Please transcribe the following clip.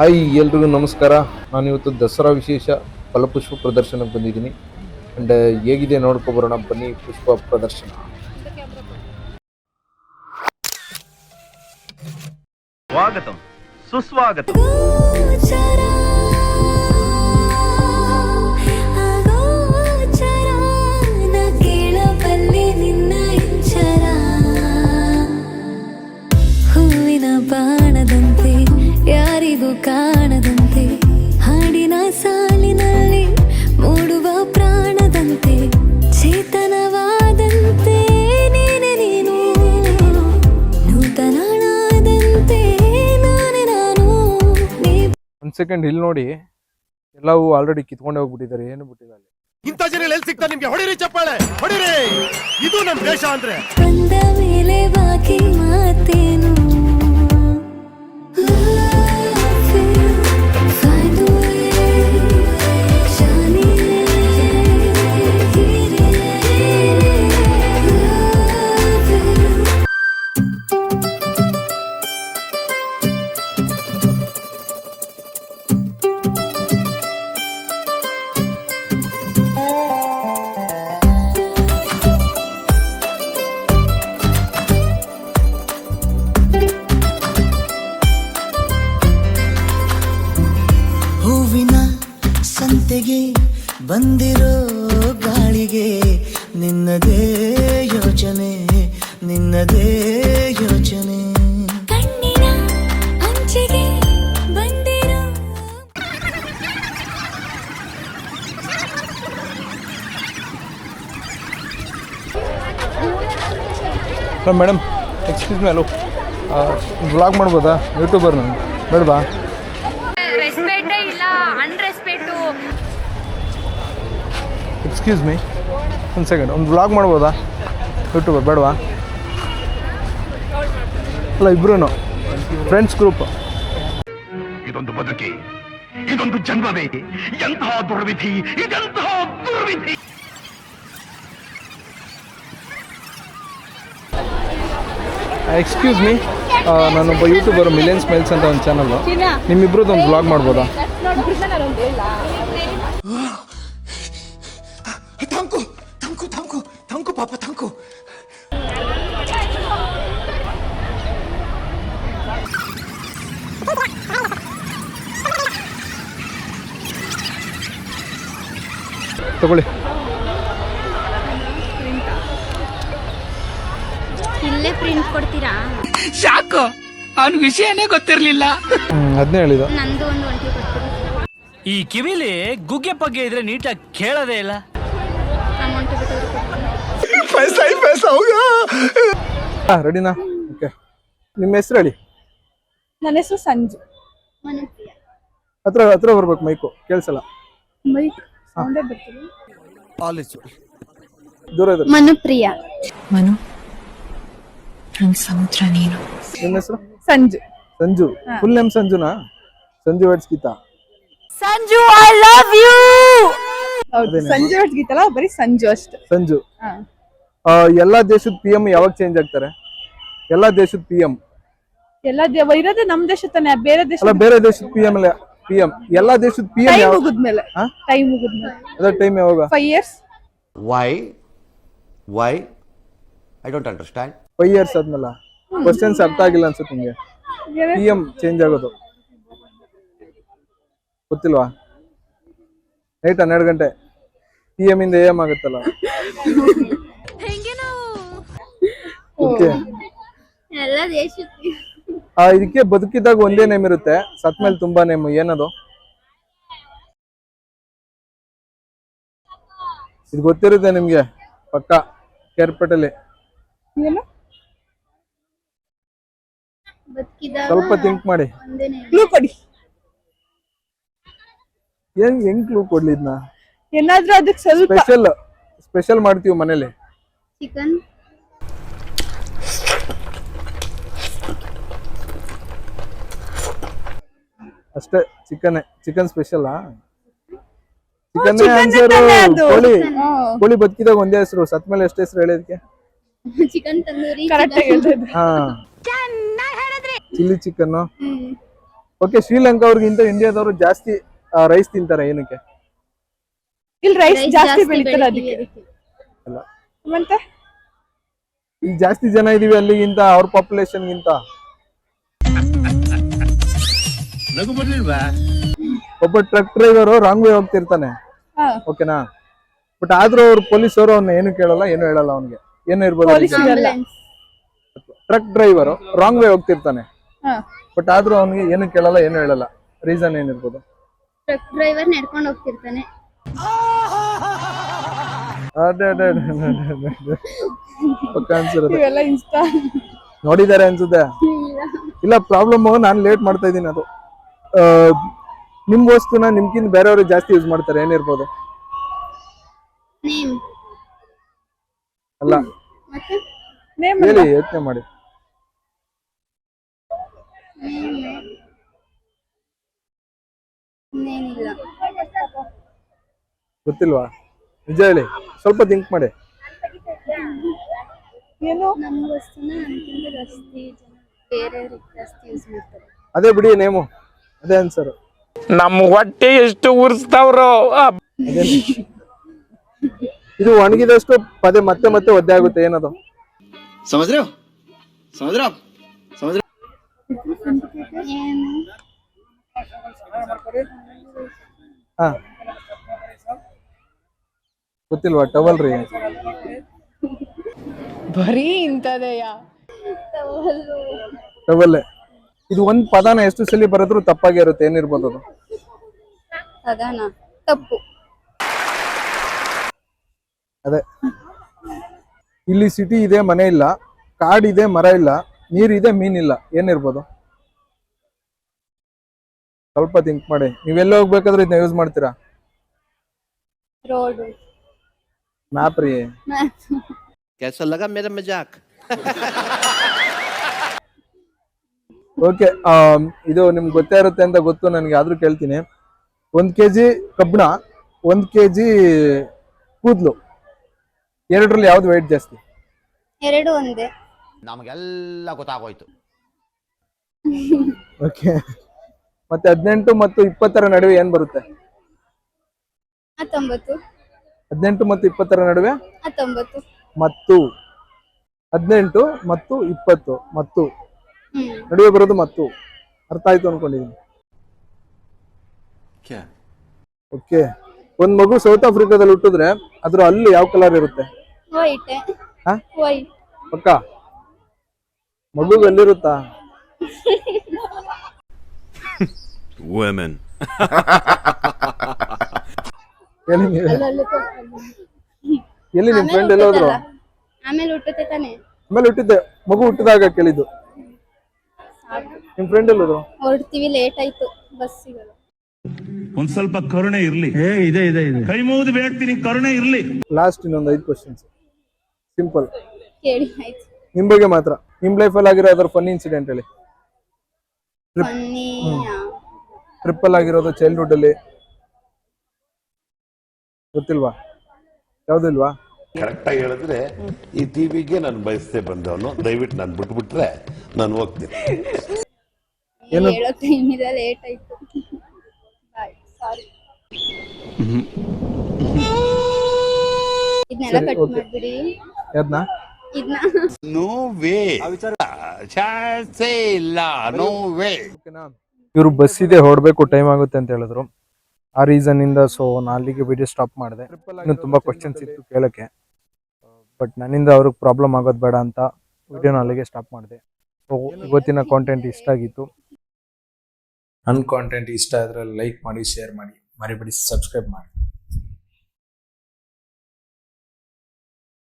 Hi ಎಲ್ರಿಗೂ ನಮಸ್ಕಾರ. ನಾನು ಇವತ್ತು ದಸರಾ ವಿಶೇಷ ಫಲಪುಷ್ಪ ಪ್ರದರ್ಶನಕ್ಕೆ ಬಂದಿದ್ದೀನಿ. ಅಂಡ್ ಹೇಗಿದೆ ನೋಡ್ಕೊಬರೋಣ ಬನ್ನಿ ಪುಷ್ಪ ಪ್ರದರ್ಶನ. ಸ್ವಾಗತಂ. ಸುಸ್ವಾಗತಂ. ಸೆಕೆಂಡ್ ಇಲ್ಲಿ ನೋಡಿ ಎಲ್ಲವೂ ಆಲ್ರೆಡಿ ಕಿತ್ಕೊಂಡೆ ಹೋಗ್ಬಿಟ್ಟಿದ್ದಾರೆ ಏನು ಬಿಟ್ಟಿದ್ದಾರೆ ಅಲ್ಲಿ. ಇಂಥ ಜನ ಎಲ್ಲಿ ಸಿಗ್ತಾರೆ ನಿಮ್ಗೆ? ಹೊಡಿರಿ ಚಪ್ಪಾಳೆ ಹೊಡಿರಿ. ಇದು ನಮ್ ದೇಶ ಅಂದ್ರೆ. ಬಂದ ಮೇಲೆ ಬಾಕಿ ಮಾತೇನು? ಬಂದಿರೋ ಗಾಳಿಗೆ ನಿನ್ನದೇ ಯೋಚನೆ ನಿನ್ನದೇ ಯೋಚನೆ. ಕಣ್ಣಿನ ಅಂಚಿಗೆ ಬಂದಿರೋ hello madam excuse me vlog ಮಾಡ್ಬೋದಾ? ಯೂಟ್ಯೂಬರ್ ನಾನು. ಬೇಡವಾ? ಎಕ್ಸ್ಕ್ಯೂಸ್ ಮೀ ಒಂದು ಸೆಕೆಂಡ್ ಒಂದು ಬ್ಲಾಗ್ ಮಾಡ್ಬೋದಾ? ಯೂಟ್ಯೂಬರ್ ಬೇಡವಾ? ಅಲ್ಲ ಇಬ್ರು ಫ್ರೆಂಡ್ಸ್ ಗ್ರೂಪ್ ಇದೊಂದು ಬದುಕಿ. ಇದೊಂದು ಜನ್ಮವೇ. ಎಂತಹ ದುರ್ವಿಧಿ ಇದೆಂತಹ ದುರ್ವಿಧಿ. ಎಕ್ಸ್ಕ್ಯೂಸ್ ಮೀ ನಾನೊಬ್ಬ ಯೂಟ್ಯೂಬರ್ ಮಿಲಿಯನ್ ಸ್ಮೈಲ್ಸ್ ಅಂತ ಒಂದು ಚಾನಲ್ ನಿಮ್ಮಿಬ್ರದ್ದು ಒಂದು ಬ್ಲಾಗ್ ಮಾಡ್ಬೋದಾ ಪಾಪ ಥಂಕು ತಗೊಳ್ಳಿ. ಇಲ್ಲೇ ಪ್ರಿಂಟ್ ಕೊಡ್ತೀರಾ? ಸಾಕು ಅವನ ವಿಷಯನೇ ಗೊತ್ತಿರ್ಲಿಲ್ಲ. ಅದನ್ನೇ ಹೇಳಿದ ನಂದು ಒಂದು ಒಂಟಿ ಕೊಡ್ತೀರಾ ಈ ಕಿವಿಲಿ ಗುಗ್ಗೆ ಪಗ್ಗೆ ಇದ್ರೆ ನೀಟಾಗಿ ಕೇಳೋದೇ ಇಲ್ಲ. ಪೈಸಾ ಹಿ ಪೈಸಾ ಹೋಗಾ ರೆಡಿನಾ? ಓಕೆ ನಿಮ್ಮ ಹೆಸರು ಹೇಳಿ. ನನ್ನ ಹೆಸರು ಸಂಜು. ಮನುಪ್ರಿಯ. ಹತ್ರ ಹತ್ರ ಬರ್ಬೇಕು ಮೈಕು ಕೇಳಿಸಲ್ಲ? ಮೈಕ್ ಸೌಂಡೇ ಬರ್ತೀವಿ ದೂರ ಇದೆ ಮನುಪ್ರಿಯ. ಮನು ನನ್ನ ಸಮುದ್ರ ನೀನು. ನಿಮ್ಮ ಹೆಸರು? Sanju. Sanju. Full name ಸಂಜುನಾ? Sanju weds Geeta? Sanju I love you Sanju ಒಟ್ಟು ಗೀತಲ್ಲ ಬರೀ ಸಂಜು ಅಷ್ಟೇ. ಸಂಜು. ಎಲ್ಲಾ ದೇಶದ ಪಿ ಎಂ ಯಾವಾಗ ಚೇಂಜ್ ಆಗ್ತಾರೆ? ಎಲ್ಲಾ ದೇಶದ ಪಿ ಎಂ ಎಲ್ಲ ದೇವ ಇರೋದೇ ನಮ್ ದೇಶ ತಾನೆ ಬೇರೆ ದೇಶ ಅಲ್ಲ ಬೇರೆ ದೇಶದ ಪಿ ಎಂ ಅಲ್ಲ ಪಿ ಎಂ ಎಲ್ಲಾ ದೇಶದ ಪಿ ಎಂ ಟೈಮ್ ಯಾವ ಮುಗಿದ್ಮೇಲೆ ಟೈಮ್ ಮುಗಿದ್ಮೇಲೆ. ಅದೇ ಟೈಮ್ ಯಾವಾಗ? Five years why why I don't understand five years ಆದ್ಮೇಲೆ. ಕ್ವಶನ್ಸ್ ಅರ್ಥ ಆಗಿಲ್ಲ ಅನ್ಸುತ್ತೆ ನಿಮಗೆ. ಪಿ ಎಂ ಚೇಂಜ್ ಆಗೋದು. ಗೊತ್ತಿಲ್ವಾ? ನೈಟ್ ಹನ್ನೆರಡು ಗಂಟೆ? ಪಿ ಎಂ ಇಂದ ಎ ಎಂ ಆಗುತ್ತಲ್ಲ. ಓಕೆ. ಎಲ್ಲ ದೇಶಕ್ಕೆ. ಆ ಇದಕ್ಕೆ ಬದುಕಿದಾಗ ಒಂದೇ ನೇಮ್ ಇರುತ್ತೆ. ಸತ್ಮೇಲೆ ತುಂಬಾ ನೇಮ್. ಏನದು? ಇದು ಗೊತ್ತಿರುತ್ತೆ ನಿಮ್ಗೆ? ಪಕ್ಕ ಕೇರ್ಪೇಟಲ್ಲಿ ಸ್ವಲ್ಪ ಥಿಂಕ್ ಮಾಡಿ. ಏನ್ ಹೆಂಗ್ ಕ್ಲೂ ಕೊಡ್ಲಿ ಇದನ್ನ ಏನಾದ್ರೂ ಅದಕ್ಕೆ ಸ್ವಲ್ಪ ಸ್ಪೆಷಲ್ ಸ್ಪೆಷಲ್ ಮಾಡ್ತೀವಿ ಮನೇಲಿ. ಚಿಕನ್. ಅಷ್ಟೇ chicken chicken special chicken answer ಕೋಳಿ ಕೋಳಿ ಬದುಕಿದಾಗ ಒಂದೇ ಹೆಸರು ಸತ್ಮೇಲೆ ಎಷ್ಟು ಹೆಸರು ಹೇಳಿದ್ಕೆ? ಚಿಕನ್ ತಂದೂರಿ. ಹಾ. ಚಿಲ್ಲಿ ಚಿಕನ್ ಓಕೆ ಶ್ರೀಲಂಕಾ ಅವ್ರಿಗಿಂತ ಇಂಡಿಯಾದವರು ಜಾಸ್ತಿ ರೈಸ್ ತಿಂತಾರೆ ಏನಕ್ಕೆ? ಇಲ್ಲಿ ರೈಸ್ ಜಾಸ್ತಿ ಬೆಳೀತಾರೆ ಅದಕ್ಕೆ. ಅಲ್ಲ. ಮತ್ತೆ? ಈಗ ಜಾಸ್ತಿ ಜನ ಇದೀವಿ ಅಲ್ಲಿಗಿಂತ ಅವ್ರ ಪಾಪ್ಯುಲೇಷನ್ ಗಿಂತ. ಒಬ್ಬ ಟ್ರಕ್ ಡ್ರೈವರ್ ರಾಂಗ್ ವೇ ಹೋಗ್ತಿರ್ತಾನೆ. ಹಾ. ಓಕೆನಾ ಬಟ್ ಆದ್ರೂ ಅವ್ರ ಪೊಲೀಸ್ ಅವರು ಅವ್ನ ಏನು ಕೇಳಲ್ಲ ಏನು ಹೇಳಲ್ಲ ಅವ್ನಿಗೆ. ಏನು ಇರ್ಬೋದು ಪೊಲೀಸ್ ಇರಲ್ಲ ಟ್ರಕ್ ಡ್ರೈವರ್ ರಾಂಗ್ ವೇ ಹೋಗ್ತಿರ್ತಾನೆ. ಹಾ. ಬಟ್ ಆದ್ರೂ ಅವ್ನಿಗೆ ಏನು ಕೇಳಲ್ಲ ಏನು ಹೇಳಲ್ಲ. ರೀಸನ್ ಏನಿರ್ಬೋದು? ಟ್ರಕ್ ಡ್ರೈವರ್ ನಡ್ಕೊಂಡು ಹೋಗ್ತಿರ್ತಾನೆ. ಅದೇ ಅದೇ ಅದೇ, ಅದೇ, ಅದೇ, ಅದೇ. ಪಕ್ಕ ಅನ್ಸಿರುತ್ತೆ. ಇವೆಲ್ಲ ಇನ್ಸ್ಟಾ. ನೋಡಿದ್ದಾರೆ ಅನ್ಸುತ್ತೆ. ಇಲ್ಲ. ಪ್ರಾಬ್ಲಮ್ ನಾನು ಲೇಟ್ ಮಾಡ್ತಾ ಇದ್ದೀನಿ ಅದು. ನಿಮ್ ವಸ್ತುನ ನಿಮ್ಗಿಂತ ಬೇರೆಯವರು ಜಾಸ್ತಿ ಯೂಸ್ ಮಾಡ್ತಾರೆ ಏನಿರ್ಬೋದು? ಅಲ್ಲ. ಹೇಳಿ ಯೋಚನೆ ಮಾಡಿ. ಗೊತ್ತಿಲ್ವಾ? ನಿಜ ಹೇಳಿ ಸ್ವಲ್ಪ ಥಿಂಕ್ ಮಾಡಿ. ಅದೇ ಬಿಡಿ ನೇಮು ಅದೇ ಆನ್ಸರ್ ನಮ್ ಹೊಟ್ಟೆ ಎಷ್ಟು ಉರ್ಸ್ತಾವ್ರು. ಇದು ಒಣಗಿದಷ್ಟು ಪದೇ ಮತ್ತೆ ಮತ್ತೆ ಒದ್ದೆ ಆಗುತ್ತೆ ಏನದು? ಸಮುದ್ರ ಸಮುದ್ರ ಸಮುದ್ರ ಹಾ. ಗೊತ್ತಿಲ್ವಾ? ಟವಲ್ ರೀ. ಬರೀ ಇಂಥದೆಯ? ಟವಲ್. ಇದು ಒಂದ್ ಪದಾನ ಎಷ್ಟು ಸಲ ಬರೆದ್ರು ತಪ್ಪಾಗಿ ಇರುತ್ತೆ ಏನಿರ್ಬೋದು ಅದು? ಅದಾನ ತಪ್ಪು. ಅದೇ. ಇಲ್ಲಿ ಸಿಟಿ ಇದೆ ಮನೆ ಇಲ್ಲ. ಕಾಡಿದೆ ಮರ ಇಲ್ಲ. ನೀರಿದೆ ಮೀನಿಲ್ಲ ಏನಿರ್ಬೋದು? ಸ್ವಲ್ಪ ಥಿಂಕ್ ಮಾಡಿ. ನೀವೆಲ್ಲ ಹೋಗ್ಬೇಕಾದ್ರೆ ಇದನ್ನ ಯೂಸ್ ಮಾಡ್ತೀರಾ? ರೋಡು ಮ್ಯಾಪ್ ರೀ कैसा लगा मेरा मजाक ಓಕೆ ಇದು ನಿಮ್ಗೆ ಗೊತ್ತೇ ಇರುತ್ತೆ ಅಂತ ಗೊತ್ತು ನನಗೆ ಆದ್ರೂ ಕೇಳ್ತೀನಿ ಒಂದ್ ಕೆ ಜಿ ಕಬ್ಬಣ ಒಂದ್ ಕೆ ಜಿ ಕೂದ್ಲು ಎರಡರಲ್ಲಿ ಯಾವ್ದು ವೆಯ್ಟ್ ಜಾಸ್ತಿ ಎರಡು ಒಂದೇ ನಮಗೆಲ್ಲ ಗೊತ್ತಾಗೋಯ್ತು ಓಕೆ ಮತ್ತೆ ಹದಿನೆಂಟು ಮತ್ತು ಇಪ್ಪತ್ತರ ನಡುವೆ ಏನ್ ಬರುತ್ತೆ ಹತ್ತೊಂಬತ್ತು ಹದಿನೆಂಟು ಮತ್ತು ಇಪ್ಪತ್ತರ ನಡುವೆ? ಹತ್ತೊಂಬತ್ತು. ಮತ್ತು. ಹದಿನೆಂಟು ಮತ್ತು ಇಪ್ಪತ್ತು. ಮತ್ತು. ನಡುವೆ ಬರೋದು ಮತ್ತು. ಅರ್ಥ ಆಯ್ತು ಅನ್ಕೊಂಡಿದ್ದೀನಿ ಓಕೆ ಒಂದ್ ಮಗು ಸೌತ್ ಆಫ್ರಿಕಾದಲ್ಲಿ ಹುಟ್ಟಿದ್ರೆ ಅದ್ರ ಅಲ್ಲಿ ಯಾವ ಕಲರ್ ಇರುತ್ತೆ? ಪಕ್ಕ. ಮಗುಗೆ ಎಲ್ಲಿರುತ್ತಾ women. ನೀವೇ. ಎಲ್ಲಿ ನಿಮ್ ಫ್ರೆಂಡ್ ಎಲ್ಲ ಹೋದ್ರು? ಆಮೇಲೆ ಹುಟ್ಟುತ್ತೆ ತಾನೆ. ಆಮೇಲೆ ಹುಟ್ಟಿದ್ದೆ. ಮಗು ಹುಟ್ಟಿದಾಗ ಕೇಳಿದ್ದು. ನಿಮ್ ಫ್ರೆಂಡ್ ಎಲ್ಲೋದ್ರು? ಹೊರಡ್ತೀವಿ ಲೇಟ್ ಆಯ್ತು ಬಸ್ ಸಿಗಲ್ಲ. ಒಂದ್ ಸ್ವಲ್ಪ ಕರುಣೆ ಇರ್ಲಿ. ಇದೆ ಇದೆ ಇದೆ. ಕೈ ಮುಗಿದು ಬೇಡ್ತೀನಿ ಕರುಣೆ ಇರ್ಲಿ. ಲಾಸ್ಟ್ ಇನ್ನೊಂದು ಐದು ಕ್ವಶನ್ಸ್ ಸಿಂಪಲ್ ಕೇಳಿ ಆಯ್ತು. ನಿಮ್ ಬಗ್ಗೆ ಮಾತ್ರ. ನಿಮ್ ಅಲ್ಲಿ ಆಗಿರೋ ಯಾವ್ದಾದ್ರು ಫನ್ ಇನ್ಸಿಡೆಂಟ್ ಹೇಳಿ. ಟ್ರಿಪ್ ಅಲ್ಲಿ ಆಗಿರೋದು ಚೈಲ್ಡ್ಹುಡ್ ಅಲ್ಲಿ. ಗೊತ್ತಿಲ್ವಾ? ಯಾವ್ದಿಲ್ವಾ? ಕರೆಕ್ಟ್ ಆಗಿ ಹೇಳಿದ್ರೆ ಈ ಟಿವಿಗೆ ನಾನು ಬಯಸ್ತೇ ಬಂದವನು. ದಯವಿಟ್ಟು ನಾನು ಬಿಟ್ಬಿಟ್ರೆ ನಾನು ಹೋಗ್ತೀನಿ. ಏನು? ಹೇಳೋ ಟೈಮ್ ಇದೆ ಲೇಟ್ ಆಯ್ತು. ಬಾಯ್ ಸಾರಿ ಇದನ್ನೆಲ್ಲ ಕಟ್ okay. ಮಾಡ್ಬಿಡಿ. ಯಾವ್ದನ್ನ ಇದನ್ನ. No way. ಚಾನ್ಸೇ ಇಲ್ಲ. No way. ಇವರು ಬಸ್ ಇದೆ ಹೊರಡ್ಬೇಕು ಟೈಮ್ ಆಗುತ್ತೆ ಅಂತ ಹೇಳಿದ್ರು. ಆ ರೀಸನ್ ಇಂದ ಸೊ ನಾನು ಅಲ್ಲಿಗೆ ವಿಡಿಯೋ ಸ್ಟಾಪ್ ಮಾಡಿದೆ. ಇನ್ನು ತುಂಬಾ ಕ್ವಶನ್ಸ್ ಇತ್ತು ಕೇಳೋಕ್ಕೆ. ಬಟ್ ನನ್ನಿಂದ ಅವ್ರಿಗೆ ಪ್ರಾಬ್ಲಮ್ ಆಗೋದು ಬೇಡ ಅಂತ ವಿಡಿಯೋನ ಅಲ್ಲಿಗೆ ಸ್ಟಾಪ್ ಮಾಡಿದೆ. ಸೊ ಇವತ್ತಿನ ಕಾಂಟೆಂಟ್ ಇಷ್ಟ ಆಗಿತ್ತು. ನನ್ನ ಕಾಂಟೆಂಟ್ ಇಷ್ಟ ಆದ್ರೆ ಲೈಕ್ ಮಾಡಿ ಶೇರ್ ಮಾಡಿ. ಮರಿಬೇಡಿ ಸಬ್ಸ್ಕ್ರೈಬ್ ಮಾಡಿ.